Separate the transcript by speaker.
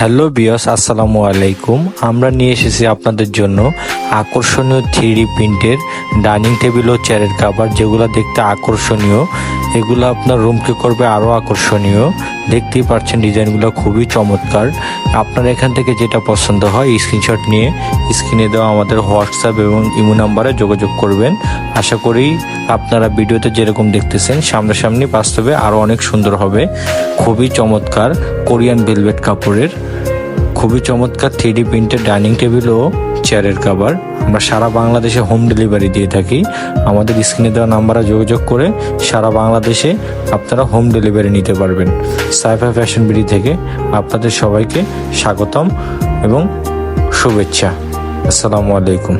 Speaker 1: Hello বিয়স আসসালামু আলাইকুম। আমরা নিয়ে এসেছি আপনাদের জন্য আকর্ষণীয় থ্রি প্রিন্টের ডাইনিং টেবিল ও চেয়ারের কাভার, যেগুলো দেখতে আকর্ষণীয়। এগুলো আপনার রুমকে করবে আরও আকর্ষণীয়। দেখতেই পাচ্ছেন ডিজাইনগুলো খুবই চমৎকার। আপনার এখান থেকে যেটা পছন্দ হয় স্ক্রিনশট নিয়ে স্ক্রিনে দেওয়া আমাদের হোয়াটসঅ্যাপ এবং ইমো নাম্বারে যোগাযোগ করবেন। আশা করি আপনারা ভিডিওতে যেরকম দেখতেছেন, সামনাসামনি বাস্তবে আরও অনেক সুন্দর হবে। খুবই চমৎকার কোরিয়ান ভেলভেট কাপড়ের। খুবই চমৎকার থ্রি প্রিন্টের ডাইনিং টেবিল ও চেয়ারের কাভার। আমরা সারা বাংলাদেশে হোম ডেলিভারি দিয়ে থাকি। আমাদের স্ক্রিনে দেওয়া নাম্বারে যোগাযোগ করে সারা বাংলাদেশে আপনারা হোম ডেলিভারি নিতে পারবেন। সাইফা ফ্যাশন বিডি থেকে আপনাদের সবাইকে স্বাগতম এবং শুভেচ্ছা। আসসালামু আলাইকুম।